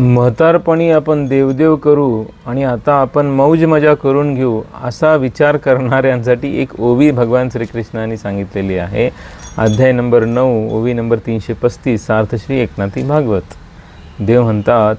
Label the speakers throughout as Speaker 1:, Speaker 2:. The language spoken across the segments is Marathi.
Speaker 1: म्हातारपणी आपण देवदेव करू आणि आता आपण मौज मजा करून घेऊ असा विचार करणाऱ्यांसाठी एक ओवी भगवान श्रीकृष्णाने सांगितलेली आहे. अध्याय नंबर नऊ ओवी नंबर तीनशे पस्तीस सार्थश्री एकनाथी भागवत. देव म्हणतात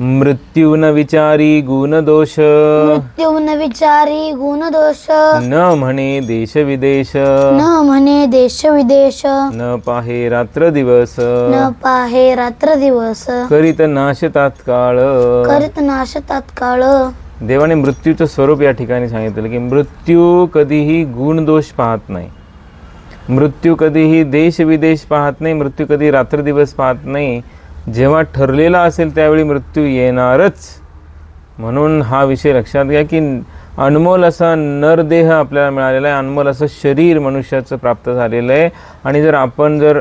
Speaker 1: मृत्यून विचारी गुणदोष।
Speaker 2: मृत्यून विचारी गुणदोष।
Speaker 1: न म्हणे देश विदेश
Speaker 2: न म्हणे देश विदेश
Speaker 1: न पाहे रात्र दिवस
Speaker 2: न पाहे रात्र दिवस
Speaker 1: करीत नाश तात्काळ।
Speaker 2: करीत नाश तात्काळ।
Speaker 1: देवाने मृत्यूचं स्वरूप या ठिकाणी सांगितलं की मृत्यू कधीही गुणदोष पाहत नाही. मृत्यू कधीही देश विदेश पाहत नाही मृत्यू कधी रात्रदिवस पाहत नाही. जेव्हा ठरलेला असेल त्यावेळी मृत्यू येणारच. म्हणून हा विषय लक्षात घ्या की अनमोल असा नरदेह आपल्याला मिळालेला आहे. अनमोल असं शरीर मनुष्याचं प्राप्त झालेलं आहे. आणि जर आपण जर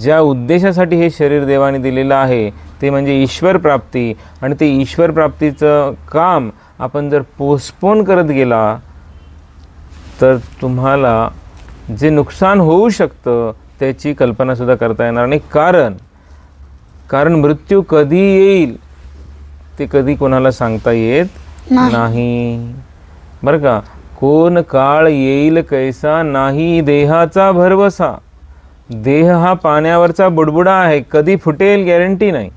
Speaker 1: ज्या उद्देशासाठी हे शरीर देवाने दिलेलं आहे ते म्हणजे ईश्वर प्राप्ती आणि ते ईश्वर प्राप्तीचं काम आपण जर पोस्टपोन करत गेला तर तुम्हाला जे नुकसान होऊ शकतं त्याची कल्पनासुद्धा करता येणार नाही. कारण कारण मृत्यू कधी येईल ते कधी कोणाला सांगता येत
Speaker 2: नाही.
Speaker 1: बरं का? कोण काळ येईल कैसा नाही देहाचा भरवसा. देह हा पाण्यावरचा बुडबुडा आहे कधी फुटेल गॅरंटी नाही.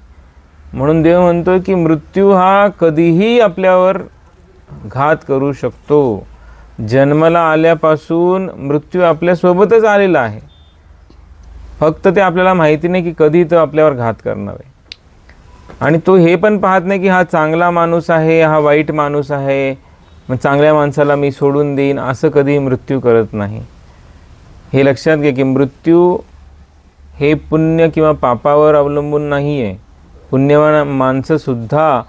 Speaker 1: म्हणून देव म्हणतो की मृत्यू हा कधीही आपल्यावर घात करू शकतो. जन्माला आल्यापासून मृत्यू आपल्यासोबतच आलेला आहे. फक्त ते आपल्याला माहिती नाही की कधी तो आपल्यावर घात करणार आहे. आणि तो हे पण पाहत नाही की हा चांगला माणूस आहे हा वाईट माणूस आहे मग चांगल्या माणसाला मी सोडून देईन असं कधी मृत्यू करत नाही. हे लक्षात घ्या की मृत्यू हे पुण्य किंवा पापावर अवलंबून नाही आहे पुण्यवान माणसंसुद्धा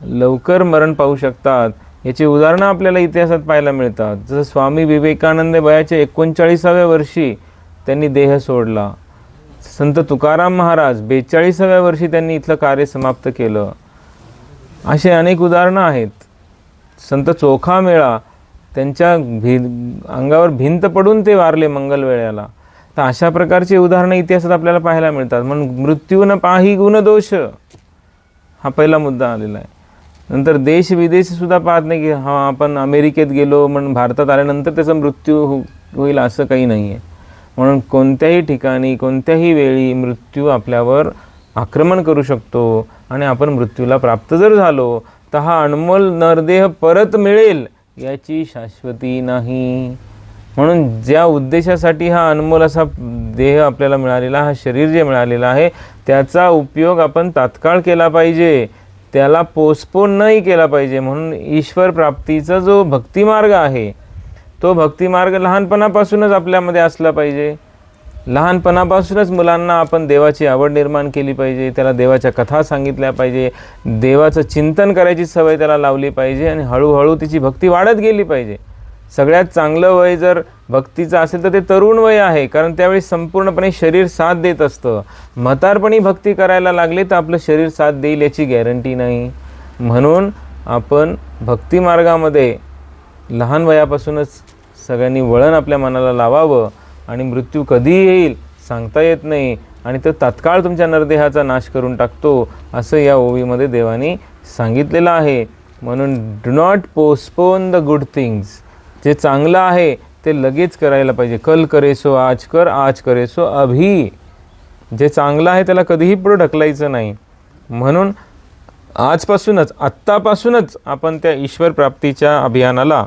Speaker 1: लवकर मरण पाहू शकतात. याची उदाहरणं आपल्याला इतिहासात पाहायला मिळतात. जसं स्वामी विवेकानंद वयाच्या एकोणचाळीसाव्या वर्षी त्यांनी देह सोडला. संत तुकाराम महाराज बेचाळीसाव्या वर्षी त्यांनी इथलं कार्य समाप्त केलं. असे अनेक उदाहरणं आहेत. संत चोखा मेळा त्यांच्या भि अंगावर भिंत पडून ते वारले मंगलवेळ्याला तर अशा प्रकारची उदाहरणं इतिहासात आपल्याला पाहायला मिळतात. म्हणून मृत्यून पाही गुणदोष हा पहिला मुद्दा आलेला आहे. नंतर देश विदेशसुद्धा पाहत नाही की हा आपण अमेरिकेत गेलो म्हणून भारतात आल्यानंतर त्याचा मृत्यू हो होईल असं काही नाही आहे म्हणून कोणत्याही ठिकाणी कोणत्याही वेळी मृत्यू आपल्यावर आक्रमण करू शकतो आणि आपण मृत्यूला प्राप्त जर झालो तर हा अनमोल नरदेह परत मिळेल याची शाश्वती नाही. म्हणून ज्या उद्देशासाठी हा अनमोल असा देह आपल्याला मिळालेला हा शरीर जे मिळालेला आहे त्याचा उपयोग आपण तात्काळ केला पाहिजे. त्याला पोस्टपोन नाही केला पाहिजे. म्हणून ईश्वर प्राप्तीचा जो भक्तिमार्ग आहे तो भक्तिमार्ग लहानपणापासूनच आपल्यामध्ये असला पाहिजे. लहानपणापासूनच मुलांना आपण देवाची आवड निर्माण केली पाहिजे त्याला देवाच्या कथा सांगितल्या पाहिजे देवाचं चिंतन करायची सवय त्याला लावली पाहिजे आणि हळूहळू तिची भक्ती वाढत गेली पाहिजे. सगळ्यात चांगलं वय जर भक्तीचं असेल तर ते तरुण वय आहे कारण त्यावेळी संपूर्णपणे शरीर साथ देत असतं. म्हातारपणी भक्ती करायला लागले तर आपलं शरीर साथ देईल याची गॅरंटी नाही. म्हणून आपण भक्तिमार्गामध्ये लहान वयापासूनच सगळ्यांनी वळण आपल्या मनाला लावावं आणि मृत्यू कधी येईल सांगता येत नाही आणि तो तात्काळ तुमच्या नरदेहाचा नाश करून टाकतो असं या ओवीमध्ये देवाने सांगितलेलं आहे. म्हणून do not postpone the good things जे चांगलं आहे ते लगेच करायला पाहिजे. कल करेसो आज कर आज करेसो अभी. जे चांगलं आहे त्याला कधीही पुढं ढकलायचं नाही. म्हणून आजपासूनच आत्तापासूनच आपण त्या ईश्वर प्राप्तीच्या अभियानाला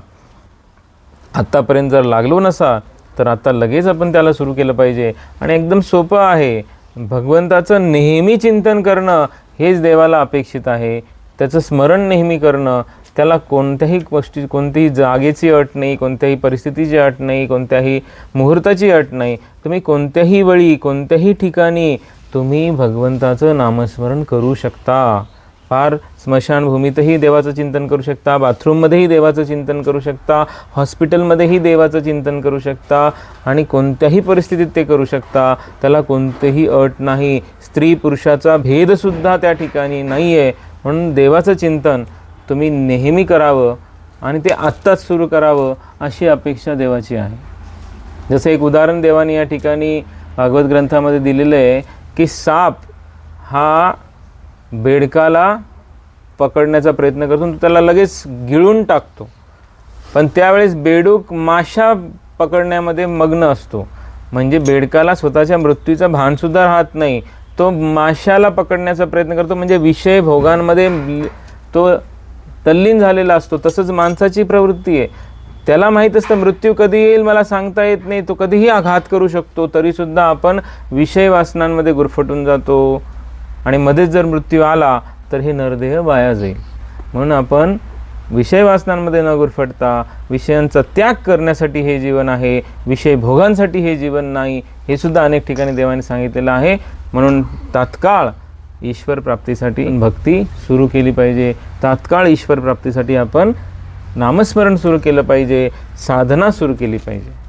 Speaker 1: आत्तापर्यंत जर लागलो नसा तर आत्ता लगेच आपण त्याला सुरू केलं पाहिजे. आणि एकदम सोपं आहे. भगवंताचं नेहमी चिंतन करणं हेच देवाला अपेक्षित आहे. त्याचं स्मरण नेहमी करणं त्याला कोणत्याही गोष्टी कोणतीही जागेची अट नाही कोणत्याही परिस्थितीची अट नाही कोणत्याही मुहूर्ताची अट नाही. तुम्ही कोणत्याही वेळी कोणत्याही ठिकाणी तुम्ही भगवंताचं नामस्मरण करू शकता. फार स्मशानभूमीतही देवाचं चिंतन करू शकता बाथरूममध्येही देवाचं चिंतन करू शकता हॉस्पिटलमध्येही देवाचं चिंतन करू शकता आणि कोणत्याही परिस्थितीत ते करू शकता त्याला कोणतेही अट नाही. स्त्री पुरुषाचा भेदसुद्धा त्या ठिकाणी नाही आहे म्हणून देवाचं चिंतन तुम्ही नेहमी करावं आणि ते आत्ताच सुरू करावं अशी अपेक्षा देवाची आहे. जसं एक उदाहरण देवाने या ठिकाणी भागवत ग्रंथामध्ये दिलेलं आहे की साप हा बेडकाला पकडण्याचा प्रयत्न करतो आणि तो त्याला लगेच गिळून टाकतो. पण त्यावेळेस बेडूक माशा पकडण्यामध्ये मग्न असतो. म्हणजे बेडकाला स्वतःच्या मृत्यूचं भानसुद्धा राहत नाही. तो माशाला पकडण्याचा प्रयत्न करतो म्हणजे विषय भोगांमध्ये तो तल्लीन झालेला असतो. तसंच माणसाची प्रवृत्ती आहे. त्याला माहीत असतं मृत्यू कधी येईल मला सांगता येत नाही. तो कधीही आघात करू शकतो. तरीसुद्धा आपण विषय वासनांमध्ये गुरफटून जातो. आणि मध्येच जर मृत्यू आला तर हे नरदेह वाया जाईल. म्हणून आपण विषय वासनांमध्ये न गुरफटता विषयांचा त्याग करण्यासाठी हे जीवन आहे विषय भोगांसाठी हे जीवन नाही हे सुद्धा अनेक ठिकाणी देवाने सांगितलेलं आहे. म्हणून तात्काळ ईश्वर प्राप्तीसाठी भक्ती सुरू केली पाहिजे. तात्काळ ईश्वर प्राप्तीसाठी आपण नामस्मरण सुरू केलं पाहिजे साधना सुरू केली पाहिजे.